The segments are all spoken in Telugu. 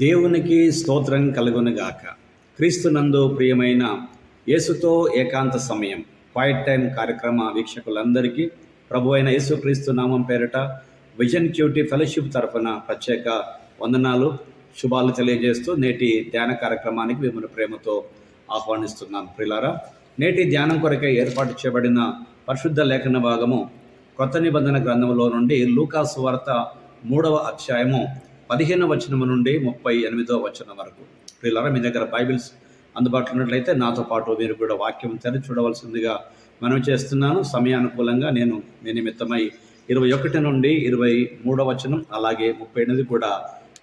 దేవునికి స్తోత్రం కలుగునుగాక. క్రీస్తునందు ప్రియమైన యేసుతో ఏకాంత సమయం క్వైట్ టైం కార్యక్రమ వీక్షకులందరికీ ప్రభు అయిన యేసుక్రీస్తు నామం పేరిట విజన్ క్యూటీ ఫెలోషిప్ తరఫున ప్రత్యేక వందనాలు శుభాలు తెలియజేస్తూ నేటి ధ్యాన కార్యక్రమానికి మిమ్మల్ని ప్రేమతో ఆహ్వానిస్తున్నాను. ప్రిలారా నేటి ధ్యానం కొరకై ఏర్పాటు చేయబడిన పరిశుద్ధ లేఖన భాగము కొత్త నిబంధన గ్రంథంలో నుండి లూకాసు వార్త మూడవ అధ్యాయము పదిహేను వచనము నుండి ముప్పై ఎనిమిదవ వచనం వరకు. ప్రియులారా మీ దగ్గర బైబిల్స్ అందుబాటులో ఉన్నట్లయితే నాతో పాటు మీరు కూడా వాక్యం తెరి చూడవలసిందిగా మనం చేస్తున్నాను. సమయానుకూలంగా నేను మీ నిమిత్తమై ఇరవై ఒకటి నుండి ఇరవై మూడవ వచనం అలాగే ముప్పై ఎనిమిది కూడా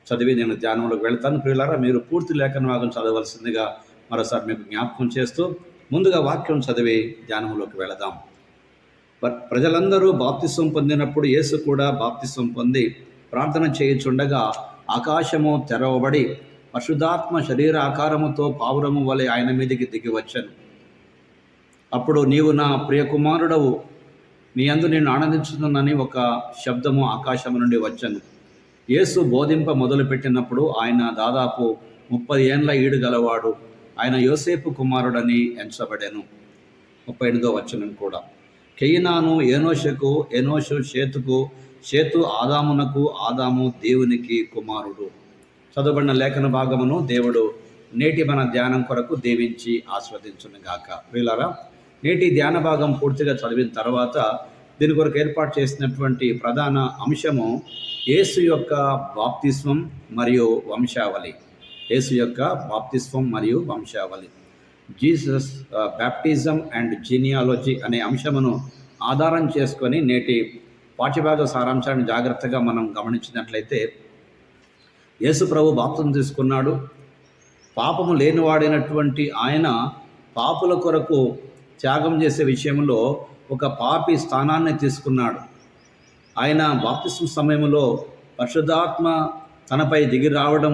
చదివి నేను ధ్యానంలోకి వెళ్తాను. ప్రియులారా మీరు పూర్తి లేఖన భాగం చదవలసిందిగా మరోసారి మీకు జ్ఞాపకం చేస్తూ ముందుగా వాక్యం చదివి ధ్యానంలోకి వెళదాం. ప్రజలందరూ బాప్తిస్వం పొందినప్పుడు యేసు కూడా బాప్తిస్వం పొంది ప్రార్థన చేయుచుండగా ఆకాశము తెరవబడి పరిశుద్ధాత్మ శరీర ఆకారముతో పావురము వలె ఆయన మీదికి దిగి వచ్చాను. అప్పుడు నీవు నా ప్రియకుమారుడవు. నీ అందు నేను ఆనందించుతున్నానని ఒక శబ్దము ఆకాశము నుండి వచ్చాను. యేసు బోధింప మొదలుపెట్టినప్పుడు ఆయన దాదాపు ముప్పై ఏండ్ల ఈడు గలవాడు. ఆయన యోసేపు కుమారుడని ఎంచబడాను. ముప్పై ఎనిమిదో వచనం కూడా. కెయినాను ఏనోషకు ఎనోషు షేతుకు చేతు ఆదామునకు ఆదాము దేవునికి కుమారుడు. చదవబడిన లేఖన భాగమును దేవుడు నేటి మన ధ్యానం కొరకు దీవించి ఆస్వాదించునుగాక. వీళ్ళారా నేటి ధ్యాన భాగం పూర్తిగా చదివిన తర్వాత దీని కొరకు ఏర్పాటు చేసినటువంటి ప్రధాన అంశము యేసు యొక్క బాప్తిస్వం మరియు వంశావళి. యేసు యొక్క బాప్తిస్వం మరియు వంశావళి. జీసస్ బ్యాప్టిజం అండ్ జీనియాలజీ అనే అంశమును ఆధారం చేసుకొని నేటి పాఠ్యభాగ సారాంశాన్ని జాగ్రత్తగా మనం గమనించినట్లయితే యేసు ప్రభు బాప్తం తీసుకున్నాడు. పాపము లేనివాడైనటువంటి ఆయన పాపుల కొరకు త్యాగం చేసే విషయంలో ఒక పాపి స్థానాన్ని తీసుకున్నాడు. ఆయన బాప్తిస్మ సమయంలో పరిశుద్ధాత్మ తనపై దిగి రావడం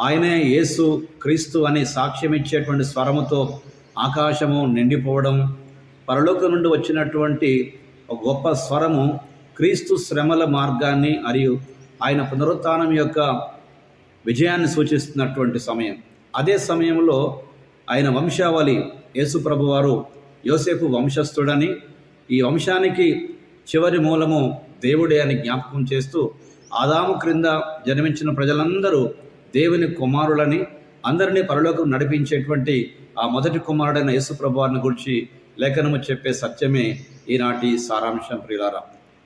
ఆయనే యేసు క్రీస్తు అని సాక్ష్యం ఇచ్చేటువంటి స్వరముతో ఆకాశము నిండిపోవడం పరలోకం నుండి వచ్చినటువంటి గొప్ప స్వరము క్రీస్తు శ్రమల మార్గాన్ని మరియు ఆయన పునరుత్నం యొక్క విజయాన్ని సూచిస్తున్నటువంటి సమయం. అదే సమయంలో ఆయన వంశావళి యేసు ప్రభువారు యోసేపు వంశస్థుడని ఈ వంశానికి చివరి మూలము దేవుడే అని జ్ఞాపకం చేస్తూ ఆదాము క్రింద జన్మించిన ప్రజలందరూ దేవుని కుమారులని అందరినీ పరలోకం నడిపించేటువంటి ఆ మొదటి కుమారుడైన యేసు ప్రభువారిని గురించి లేఖనము చెప్పే సత్యమే ఈనాటి సారాంశం ప్రియులారా.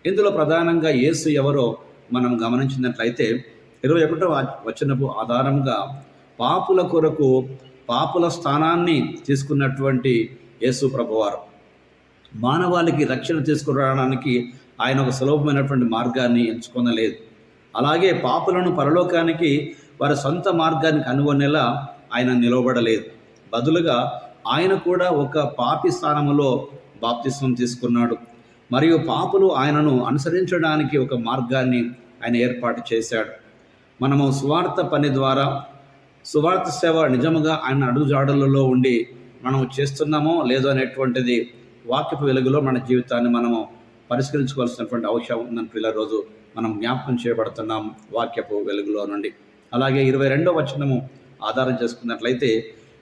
ఇందులో ప్రధానంగా యేసు ఎవరో మనం గమనించినట్లయితే ఇరవై ఒకటో వచనపు ఆధారంగా పాపుల కొరకు పాపుల స్థానాన్ని తీసుకున్నటువంటి యేసు ప్రభువారు. మానవాళికి రక్షణ తీసుకురావడానికి ఆయన ఒక సులభమైనటువంటి మార్గాన్ని ఎంచుకొనలేదు. అలాగే పాపులను పరలోకానికి వారి సొంత మార్గానికి కనుగొనేలా ఆయన నిలవబడలేదు. బదులుగా ఆయన కూడా ఒక పాపి స్థానములో బాప్తిస్వం తీసుకున్నాడు. మరియు పాపులు ఆయనను అనుసరించడానికి ఒక మార్గాన్ని ఆయన ఏర్పాటు చేశాడు. మనము సువార్త పని ద్వారా సువార్త సేవ నిజముగా ఆయన అడుగుజాడలలో ఉండి మనం చేస్తున్నామో లేదో అనేటువంటిది వాక్యపు వెలుగులో మన జీవితాన్ని మనము పరిష్కరించుకోవాల్సినటువంటి అవసరం ఉందని పిల్లల రోజు మనం జ్ఞాపకం చేయబడుతున్నాం వాక్యపు వెలుగులో నుండి. అలాగే ఇరవై రెండో వచనము ఆధారం చేసుకున్నట్లయితే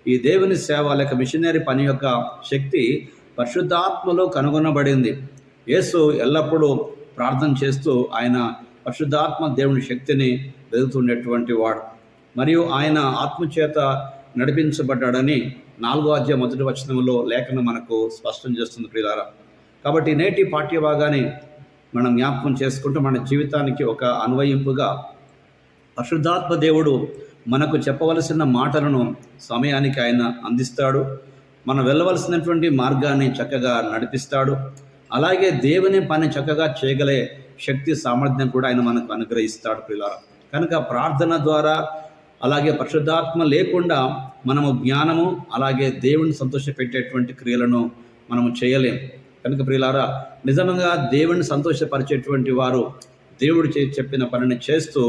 ఈ దేవుని సేవ లేక మిషనరీ పని యొక్క శక్తి పరిశుద్ధాత్మలో కనుగొనబడింది. యేసు ఎల్లప్పుడూ ప్రార్థన చేస్తూ ఆయన పరిశుద్ధాత్మ దేవుని శక్తిని వెదుగుతున్నటువంటి వాడు. మరియు ఆయన ఆత్మచేత నడిపించబడ్డాడని నాలుగో అధ్యాయ మొదటి వచనంలో లేఖనం మనకు స్పష్టం చేస్తుంది ప్రియులారా. కాబట్టి నేటి పాఠ్యభాగాన్ని మనం జ్ఞాపకం చేసుకుంటూ మన జీవితానికి ఒక అన్వయింపుగా పరిశుద్ధాత్మ దేవుడు మనకు చెప్పవలసిన మాటలను సమయానికి ఆయన అందిస్తాడు. మనం వెళ్ళవలసినటువంటి మార్గాన్ని చక్కగా నడిపిస్తాడు. అలాగే దేవుని పని చక్కగా చేయగలే శక్తి సామర్థ్యం కూడా ఆయన మనకు అనుగ్రహిస్తాడు పిల్లలు కనుక ప్రార్థన ద్వారా అలాగే పరిశుద్ధాత్మ లేకుండా మనము జ్ఞానము అలాగే దేవుని సంతోషపెట్టేటువంటి క్రియలను మనము చేయలేం. కనుక ప్రియులారా నిజంగా దేవుని సంతోషపరిచేటువంటి వారు దేవుడు చే చెప్పిన పనిని చేస్తూ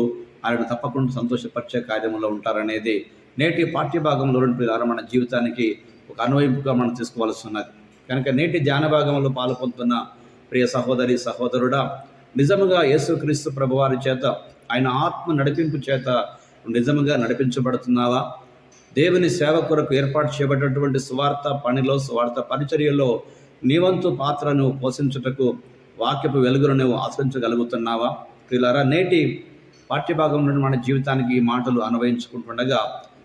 ఆయన తప్పకుండా సంతోషపరిచే కార్యంలో ఉంటారనేది నేటి పాఠ్యభాగంలో రెండు మన జీవితానికి ఒక అనువైపుగా మనం తీసుకోవాల్సి కనుక నేటి ధ్యాన భాగంలో పాల్పొందుతున్న ప్రియ సహోదరి సహోదరుడా నిజముగా యేసుక్రీస్తు ప్రభువారి చేత ఆయన ఆత్మ నడిపింపు చేత నిజముగా నడిపించబడుతున్నావా? దేవుని సేవ కొరకు ఏర్పాటు చేయబడినటువంటి సువార్త పనిలో సువార్త పరిచర్యలో నీవంతు పాత్రను పోషించుటకు వాక్యపు వెలుగును నువ్వు ఆశ్రయించగలుగుతున్నావా? పిల్లరా నేటి పాఠ్యభాగంలో మన జీవితానికి ఈ మాటలు అన్వయించుకుంటుండగా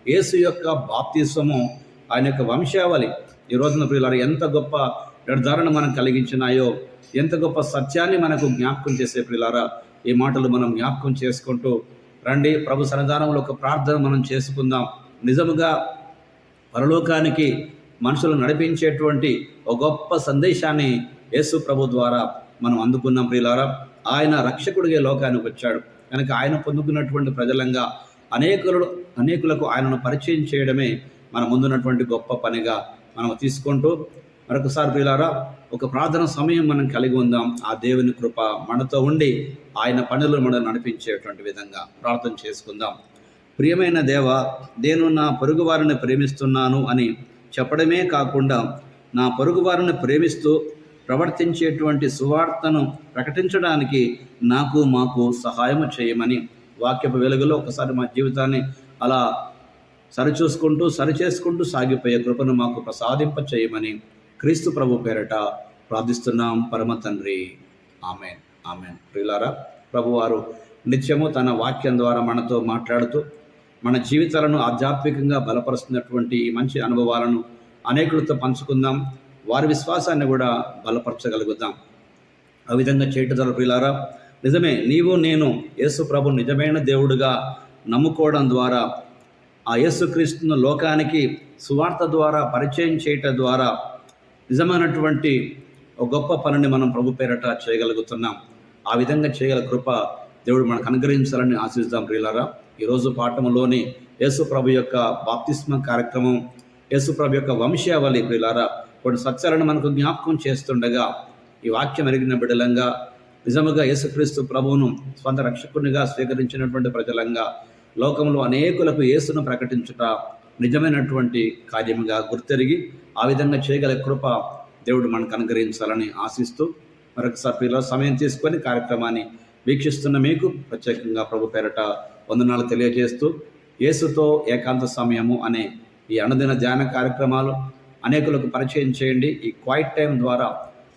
యేసు యొక్క బాప్తిస్వము ఆయన యొక్క వంశావళి. ఈ రోజున ప్రియులారా ఎంత గొప్ప నిర్ధారణ మనం కలిగించినాయో ఎంత గొప్ప సత్యాన్ని మనకు జ్ఞాపకం చేసే ప్రియులారా ఈ మాటలు మనం జ్ఞాపకం చేసుకుంటూ రండి. ప్రభు సన్నిధానంలో ఒక ప్రార్థన మనం చేసుకుందాం. నిజముగా పరలోకానికి మనుషులు నడిపించేటువంటి ఒక గొప్ప సందేశాన్ని యేసు ప్రభు ద్వారా మనం అందుకున్నాం ప్రియులారా. ఆయన రక్షకుడిగా లోకానికి వచ్చాడు. కనుక ఆయన పొందుకున్నటువంటి ప్రజలంగా అనేకులు అనేకులకు ఆయనను పరిచయం చేయడమే మన ముందున్నటువంటి గొప్ప పనిగా మనం తీసుకుంటూ మరొకసారి ప్రియులారా ఒక ప్రార్థన సమయం మనం కలిగి ఉందాం. ఆ దేవుని కృప మనతో ఉండి ఆయన పనులు మనం నడిపించేటువంటి విధంగా ప్రార్థన చేసుకుందాం. ప్రియమైన దేవ నేను నా పొరుగు వారిని ప్రేమిస్తున్నాను అని చెప్పడమే కాకుండా నా పొరుగు వారిని ప్రేమిస్తూ ప్రవర్తించేటువంటి సువార్తను ప్రకటించడానికి నాకు మాకు సహాయం చేయమని వాక్యపు వెలుగులో ఒకసారి మా జీవితాన్ని అలా సరిచూసుకుంటూ సరిచేసుకుంటూ సాగిపోయే కృపను మాకు ప్రసాదింప చేయమని క్రీస్తు ప్రభు పేరట ప్రార్థిస్తున్నాం. పరమ తండ్రి. ఆమెన్. ఆమెన్. ప్రియులారా ప్రభువారు నిత్యము తన వాక్యం ద్వారా మనతో మాట్లాడుతూ మన జీవితాలను ఆధ్యాత్మికంగా బలపరుస్తున్నటువంటి మంచి అనుభవాలను అనేకులతో పంచుకుందాం. వారి విశ్వాసాన్ని కూడా బలపరచగలుగుతాం. ఆ విధంగా చేయటం ద్వారా ప్రియులారా నిజమే నీవు నేను యేసు ప్రభు నిజమైన దేవుడుగా నమ్ముకోవడం ద్వారా ఆ యేసుక్రీస్తును లోకానికి సువార్త ద్వారా పరిచయం చేయటం ద్వారా నిజమైనటువంటి ఒక గొప్ప పనిని మనం ప్రభు పేరట చేయగలుగుతున్నాం. ఆ విధంగా చేయగల కృప దేవుడు మనకు అనుగ్రహించాలని ఆశిస్తాం ప్రియులారా. ఈరోజు పాఠంలోని యేసు ప్రభు యొక్క బాప్తిస్మ కార్యక్రమం యేసు ప్రభు యొక్క వంశావళి ప్రియులారా కొన్ని సత్యాలను మనకు జ్ఞాపకం చేస్తుండగా ఈ వాక్యం ఎరిగిన బిడలంగా నిజముగా యేసుక్రీస్తు ప్రభువును స్వంత రక్షకునిగా స్వీకరించినటువంటి ప్రజలంగా లోకంలో అనేకులకు యేసును ప్రకటించుట నిజమైనటువంటి కార్యముగా గుర్తెరిగి ఆ విధంగా చేయగల కృప దేవుడు మనకు అనుగ్రహించాలని ఆశిస్తూ మరొకసారి పిల్లలు సమయం తీసుకొని కార్యక్రమాన్ని వీక్షిస్తున్న మీకు ప్రత్యేకంగా ప్రభు పేరట వందనాలు తెలియజేస్తూ యేసుతో ఏకాంత సమయము అనే ఈ అనుదిన ధ్యాన కార్యక్రమాలు అనేకులకు పరిచయం చేయండి. ఈ క్వైట్ టైం ద్వారా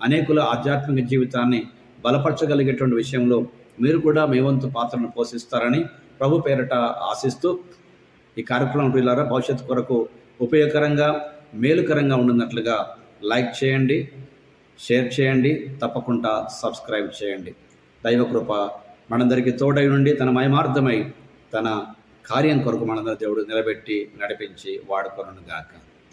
అనేకుల ఆధ్యాత్మిక జీవితాన్ని బలపరచగలిగేటువంటి విషయంలో మీరు కూడా మీ వంతు పాత్రను పోషిస్తారని ప్రభు పేరట ఆశిస్తూ ఈ కార్యక్రమం పిల్లల భవిష్యత్తు కొరకు ఉపయోగకరంగా మేలుకరంగా ఉండినట్లుగా లైక్ చేయండి షేర్ చేయండి తప్పకుండా సబ్స్క్రైబ్ చేయండి. దైవకృప మనందరికీ తోడై నుండి తన మయమార్థమై తన కార్యం కొరకు మనందరి దేవుడు నిలబెట్టి నడిపించి వాడుకొనను గాక